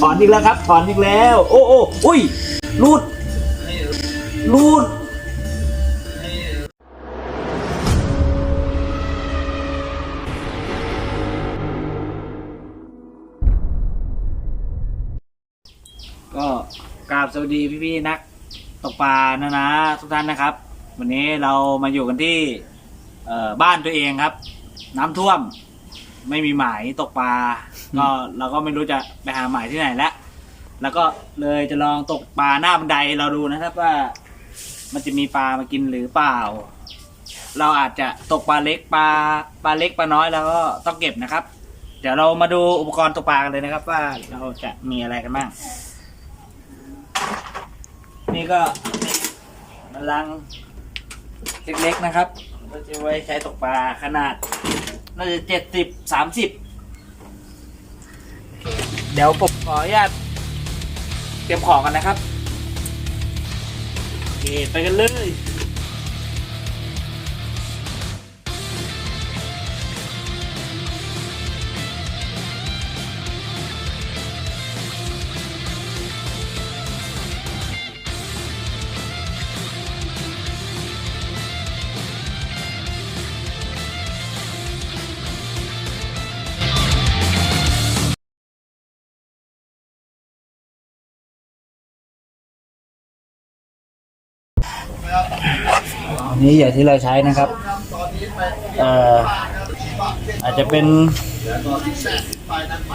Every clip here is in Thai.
ถอนอีกแล้วครับ ถอนอีกแล้ว โอ้โอ้อุ้ยรูดรูดก็กราบสวัสดีพี่ๆนักตกปลานะนะทุกท่านนะครับ วันนี้เรามาอยู่กันที่เอ่อบ้านตัวเองครับ น้ำท่วม ไม่มีหมายตกปลา ก็เราก็ไม่รู้จะไปหาหมายที่ไหนแล้วแล้วก็เลยจะลองตกปลาหน้าบันไดเราดูนะครับว่า มันจะมีปลามากินหรือเปล่า เราอาจจะตกปลาเล็กปลาปลาเล็กปลาน้อยแล้วก็ต้องเก็บนะครับ เดี๋ยวเรามาดูอุปกรณ์ตกปลากันเลยนะครับ ว่าเราจะมีอะไรกันบ้าง นี่ก็บัลลังก์เล็กๆนะครับเราจะไว้ใช้ตกปลาขนาด น่าจะเจ็ดสิบสามสิบเดี๋ยวผมขออนุญาตเตรียมของกันนะครับ โอเค ไปกันเลย นี่อย่างที่เราใช้นะครับเอ่ออาจจะเป็น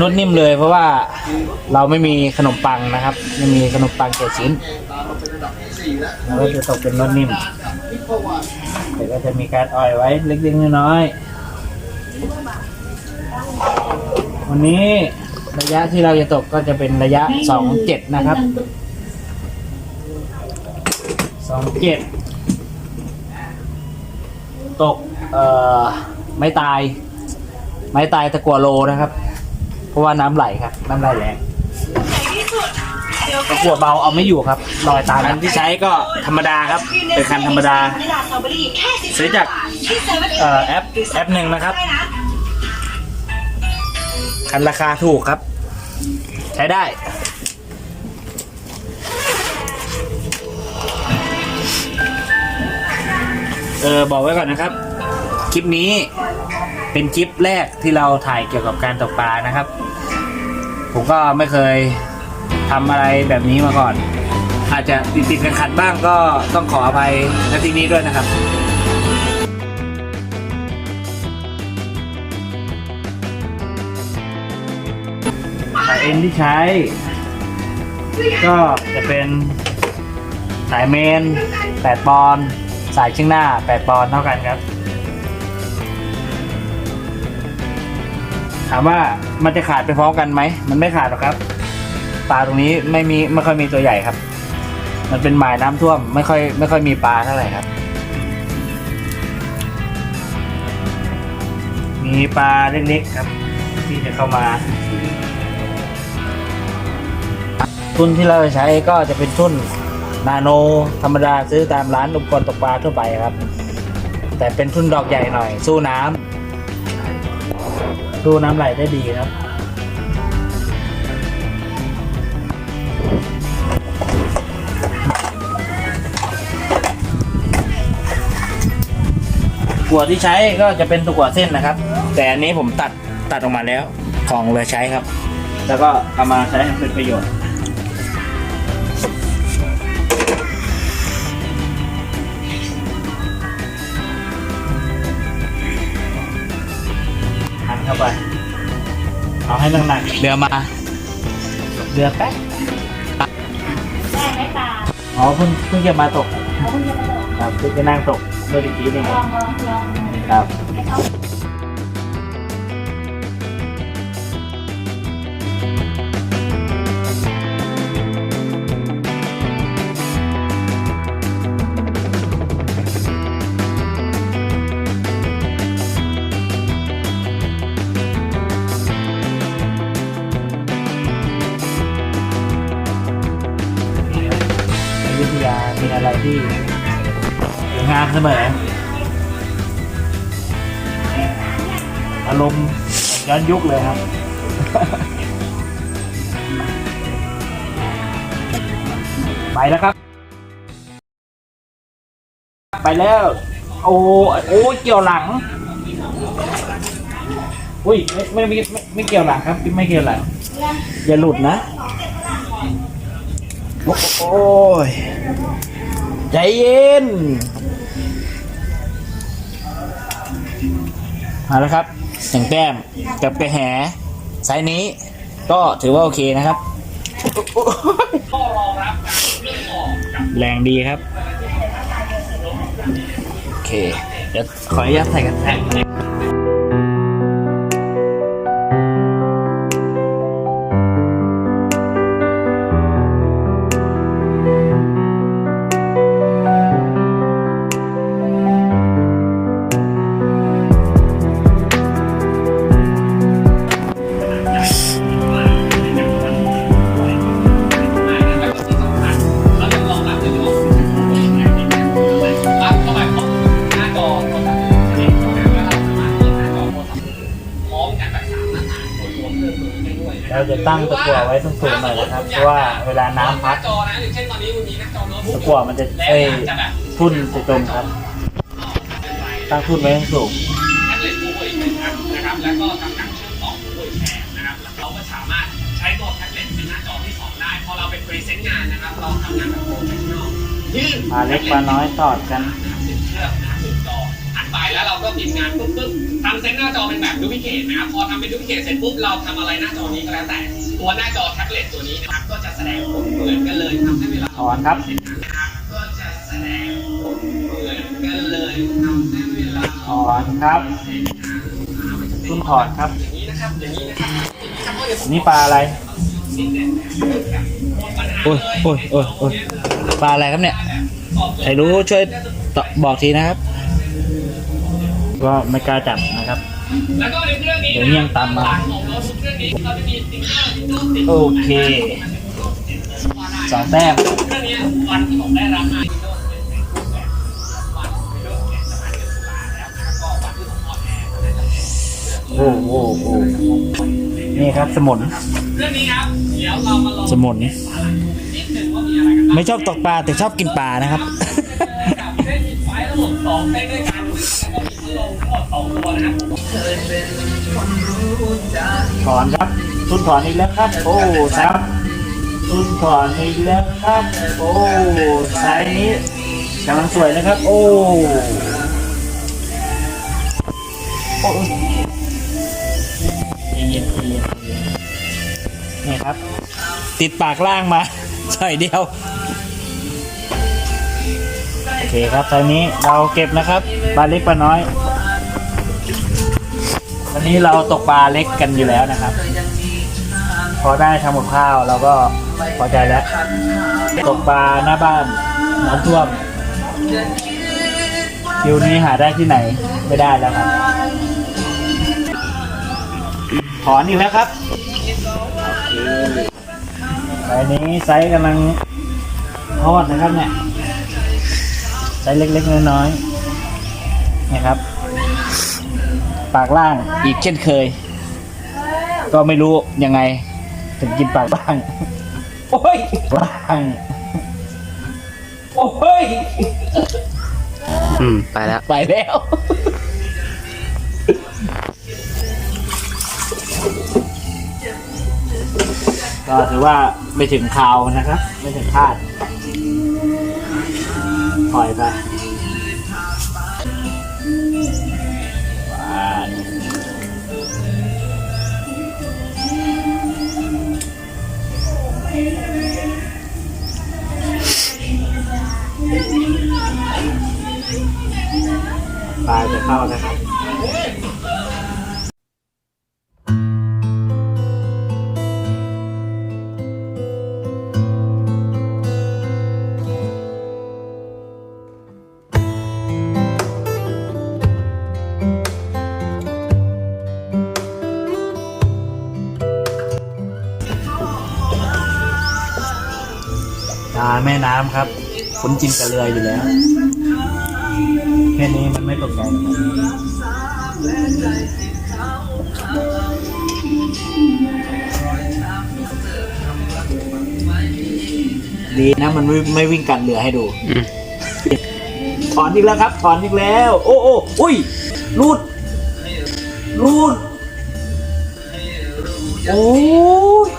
นวดนิ่มเลย เพราะว่าเราไม่มีขนมปังนะครับ ไม่มีขนมปังเกล็ดชิ้นเราก็จะตกเป็นนวดนิ่มแต่ก็จะมีการอ่อยไว้เล็กๆน้อยๆวันนี้ระยะที่เราจะตกก็จะเป็นระยะสองเจ็ดนะครับ สองเจ็ดตกเอ่อไม่ตาย ไม่ตายตะกัวโลนะครับ เพราะว่าน้ำไหลครับ น้ำไหลแรงตะกัวเบาเอาไม่อยู่ครับลอยตามคันที่ใช้ก็ธรรมดาครับ เป็นคันธรรมดา ซื้อจากเอ่อแอปแอปหนึ่งนะครับ คันราคาถูกครับ ใช้ได้ เออบอกไว้ก่อนนะครับคลิปนี้เป็นคลิปแรกที่เราถ่ายเกี่ยวกับการตกปลานะครับ ผมก็ไม่เคยทำอะไรแบบนี้มาก่อน อาจจะติดติดขัดบ้างก็ต้องขออภัยในที่นี้ด้วยนะครับสายเอ็นที่ใช้ ก็จะเป็นสายเมน 8 ปอนด์ สายชิ่งหน้า 8 ปอนด์เท่ากันครับ ถามว่ามันจะขาดไปพร้อมกันไหม มันไม่ขาดหรอกครับ ปลาตรงนี้ไม่มีไม่ค่อยมีตัวใหญ่ครับ มันเป็นหมายน้ำท่วมไม่ค่อยไม่ค่อยมีปลาเท่าไหร่ครับ มีปลาเล็กๆครับ ที่จะเข้ามาทุนที่เราใช้ก็จะเป็นทุน นาโนธรรมดาซื้อตามร้านอุปกรณ์ตกปลาทั่วไปครับ แต่เป็นทุ่นดอกใหญ่หน่อย สู้น้ำสู้น้ำไหลได้ดีครับกัวที่ใช้ก็จะเป็นตัวเส้นนะครับ แต่อันนี้ผมตัดตัดออกมาแล้วของเลือใช้ครับ แล้วก็เอามาใช้ให้เป็นประโยชน์ เอาให้หนักๆเรือมาเรือแป๊ะได้ไหมตาอ๋อเพิ่งเพิ่งจะมาตกเขาเพิ่งจะมาบอกครับเพิ่งจะนั่งตกเมื่อกี้นี่ลองลองลองครับ ให้เขา มีอะไรที่สวยงามเสมอ อารมณ์ย้อนยุคเลยครับไปแล้วครับ ไปแล้ว โอ้โอ้เกี่ยวหลัง อุ้ยไม่ไม่ไม่เกี่ยวหลังครับ ไม่เกี่ยวหลังอย่าหลุดนะ โอ้ย ใจเย็น มาแล้วครับหนึ่งแต้มกับกระแหไซส์นี้ก็ถือว่าโอเคนะครับ แรงดีครับ โอเค เดี๋ยวขออนุญาตใส่กันแทก กั่วไว้สูงๆหน่อยนะครับเพราะว่าเวลาน้ำพัดจอนะอย่างเช่นตอนนี้คุณมีหน้าจอโน้ตบุ๊ตะกกั่วมันจะแล้วเอ้ยจะแบบทุ่นจะจมครับ ตั้งทุ่นไว้สูงแท็บเล็ตผู้บริโภคนะครับแล้วก็ทำการเชื่อมต่อผู้บริแชร์นะครับแล้วเราก็สามารถใช้ตัวแท็บเล็ตเป็นหน้าจอที่สองได้พอเราเป็นพรีเซนต์งานนะครับเราทำงานแบบโปรเฟชชั่นอลยื่นปลาเล็กปลาน้อยตอดกัน แล้วเราก็พิมพ์งานปุ๊บปุ๊บทำเซตหน้าจอเป็นแบบดูพิเคทนะครับพอทำเป็นดูพิเคทเสร็จปุ๊บเราทำอะไรหน้าจอนี้ก็แล้วแต่ ตัวหน้าจอแท็บเล็ตตัวนี้นะครับก็จะแสดงผลเหมือนกันเลยทำให้เวลาถอนครับนะครับก็จะแสดงผลเหมือนกันเลยทำให้เวลาถอนครับทุ่นถอดครับอย่างนี้นะครับอย่างนี้นะครับนี่ปลาอะไรโอ้ยโอ้ยโอ้ยโอ้ยปลาอะไรครับเนี่ยใครรู้ช่วยบอกทีนะครับ ก็ไม่กล้าจับนะครับ แล้วก็ในเครื่องนี้เดี๋ยวเมี่ยงตามมาหลังของโน้ตบุ๊กเครื่องนี้เราจะมีสติ๊กเกอร์ที่ตู้ติดโอเคสองแต้มเครื่องนี้วันที่ผมได้รับมา Windows เป็นในรูปแบบวัน Windows 7จะมาเดือนตุลาแล้วนะครับก็วันที่ผมออนแอร์ก็จะเป็นโอ้โหโอ้นี่ครับสมุนเรื่องนี้ครับเดี๋ยวเรามาลองสมุนนิดหนึ่งว่ามีอะไรกันบ้างไม่ชอบตกปลาแต่ชอบกินปลานะครับกับเส้นไฟทั้งหมดสองเส้นด้วยกัน ถอนครับทุนถอนอีกแล้วครับ โอ้ครับทุนถอนอีกแล้วครับ โอ้สายนี้กำลังสวยนะครับ โอ้โอ้เย็นเย็นเย็นเย็นนี่ครับ ติดปากล่างมาใส่เดียว โอเคครับทางนี้เราเก็บนะครับปลาเล็กปลาน้อย วันนี้เราตกปลาเล็กกันอยู่แล้วนะครับ พอได้ทำกับข้าวเราก็พอใจแล้ว ตกปลาหน้าบ้านน้ำท่วมคิวนี้หาได้ที่ไหนไม่ได้แล้วครับ ถอนอีกแล้วครับไซนี้ไซส์กำลังทอดนะครับเนี่ยไซส์เล็กๆน้อยๆนะครับ ปากล่างอีกเช่นเคย ก็ไม่รู้ยังไง ถึงกินปากล่าง โอ้ยล่างโอ้ยอืม ไปแล้ว ไปแล้ว ก็ถือว่าไม่ถึงคราวนะครับ ไม่ถึงคาดปล่อยไป ปลาจะเข้านะครับาแม่น้ำครับคุ้นจินกับเรืออยู่แล้ว แค่นี้ ตกใจหรอกครับดีนะ มันไม่ไม่วิ่งกัดเหลือให้ดูอืมถอนอีกแล้วครับ ถอนอีกแล้ว โอ้โอ้อุ้ยรูดรูดโอ้ย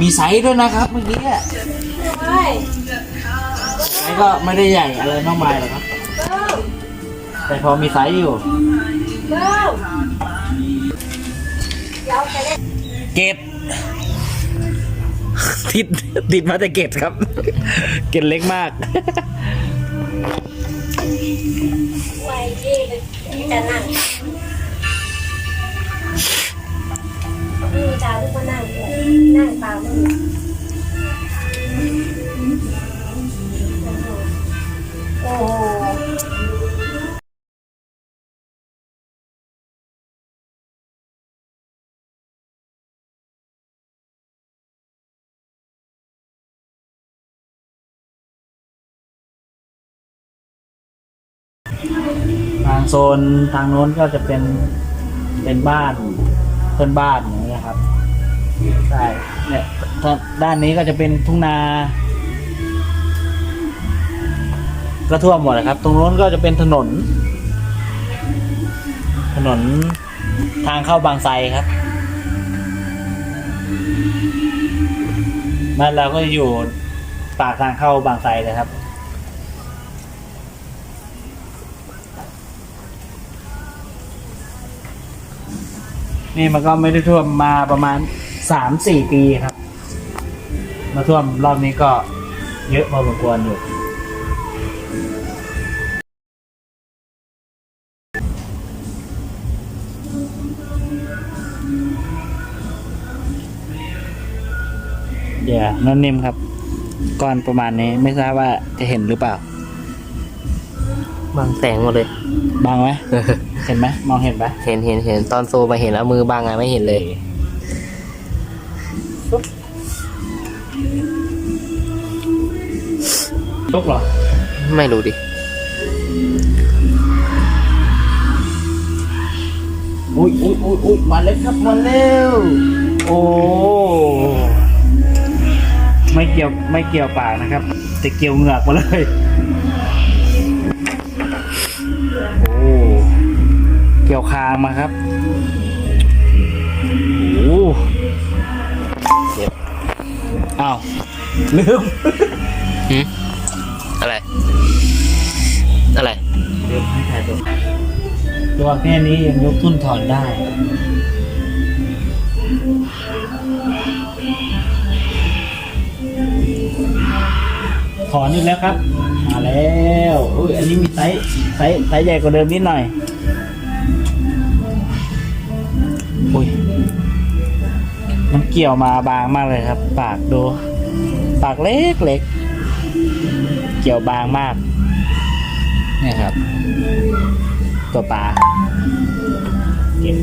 มีไซส์ด้วยนะครับเมื่อกี้อะเฮ้ยไซส์ก็ไม่ได้ใหญ่อะไรมากมายหรอกครับเบิ้ม แต่พอมีไซส์อยู่เบิ้มเดี๋ยวไปเล่นเกตติดติดมาแต่เกตครับ เกตเล็กมากไว้ที่จะนั่ง โซนทางโน้นก็จะเป็นเป็นบ้านเพื่อนบ้านอย่างเงี้ยครับใช่เนี่ยด้านนี้ก็จะเป็นทุ่งนา ก็ท่วมหมดเลยครับ ตรงโน้นก็จะเป็นถนน ถนนทางเข้าบางไทรครับบ้านเราก็อยู่ปากทางเข้าบางไทรเลยครับ นี่มันก็ไม่ได้ท่วมมาประมาณสามสี่ปีครับ มาท่วมรอบนี้ก็เยอะพอสมควรอยู่เดี๋ยวนั่นนิ่มครับ ก้อนประมาณนี้ไม่ทราบว่าจะเห็นหรือเปล่า บางแสงหมดเลย บางไหมเห็นไหมมองเห็นไหมเห็นเห็นเห็นตอนโซมาเห็นเอามือบางไงไม่เห็นเลยลุกเหรอ ไม่รู้ดิอุ้ยอุ้ยอุ้ยอุ้ยมาเล็วครับมาเร็วโอ้ไม่เกี่ยวไม่เกี่ยวปากนะครับแต่เกี่ยวเหงือกมาเลย กี่ยวคางมาครับโอ้เจ็บอ้าวลืมหืมอะไร อะไรลืมให้ถ่ายตัวตัวแค่นี้ยังยกทุ่นถอนได้ถอนอีกแล้วครับ มาแล้วอุ้ยอันนี้มีไซส์ไซส์ไซส์ใหญ่กว่าเดิมนิดหน่อย อุ้ยมันเกี่ยวมาบางมากเลยครับ ปากดู ปากเล็กเล็กเกี่ยวบางมาก เนี่ยครับ ตัวปลาเก็บ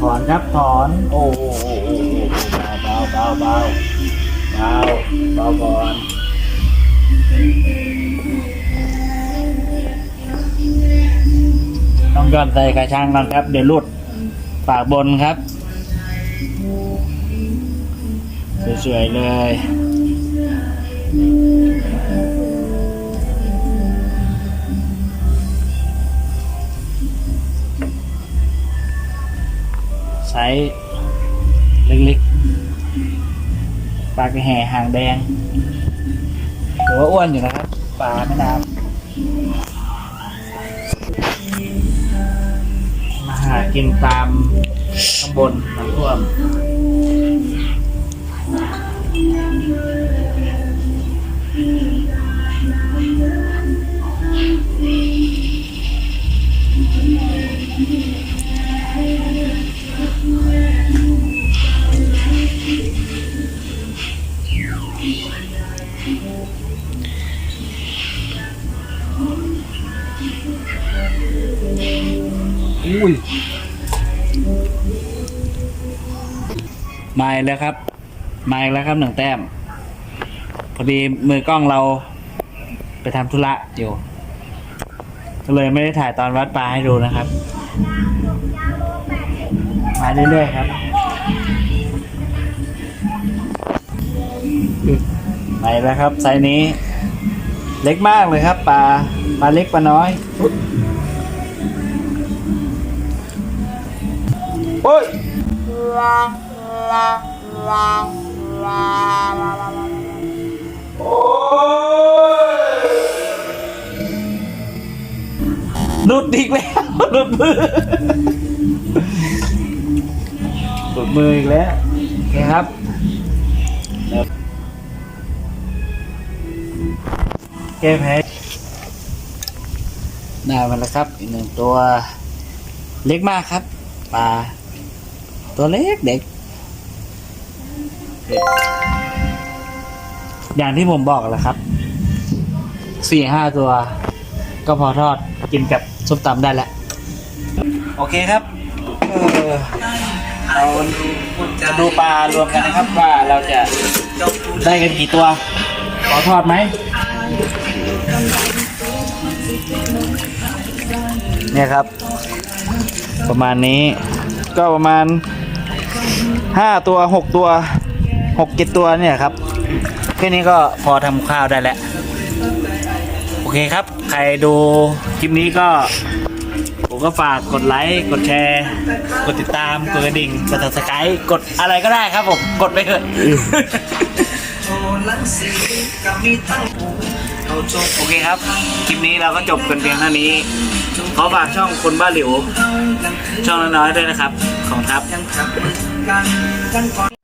ถอนครับถอน โอ้โหเบาเบาเบาเบาเบาก่อน ต้องยอนใส่กระชังก่อนครับ เดี๋ยวหลุดปากบนครับ สวยๆเลยไซส์เล็กๆ ปากแห่หางแดง ถือว่าอ้วนอยู่นะครับปลาแม่น้ำมาหากินตามข้างบนน้ำท่วม อุ้ยมาอีกแล้วครับ มาอีกแล้วครับหนึ่งแต้ม พอดีมือกล้องเราไปทำธุระอยู่ ก็เลยไม่ได้ถ่ายตอนวัดปลาให้ดูนะครับ มาเรื่อยๆครับไปแล้วครับไซส์นี้ เล็กมากเลยครับปลาปลาเล็กปลาน้อย โอ้ยโอ้ยหลุดอีกแล้วหลุดมือหลุดมืออีกแล้วโอเครับแก้แพ้ได้มาแล้วครับอีกหนึ่งตัวเล็กมากครับปลา ตัวเล็กเด็ก อย่างที่ผมบอกแหละครับสี่ห้าตัว ก็พอทอดกินกับส้มตำได้แล้ว โอเคครับเออเราจะดูปลารวมกันนะครับว่าเราจะได้กันกี่ตัว ขอทอดไหม เนี่ยครับ ประมาณนี้ก็ประมาณ ห้าตัวหกตัวหกเจ็ดตัวเนี่ยครับแค่นี้ก็พอทำข้าวได้แล้วโอเคครับ ใครดูคลิปนี้ก็ผมก็ฝากกดไลค์ กดแชร์ กดติดตาม กดกระดิ่ง กด subscribe กดอะไรก็ได้ครับผม กดไปเถอะโอเคครับ คลิปนี้เราก็จบกันเพียงเท่านี้ ขอฝากช่องคนบ้าหลิว ช่องน้อยๆด้วยนะครับ ขอบ กันกันก่อน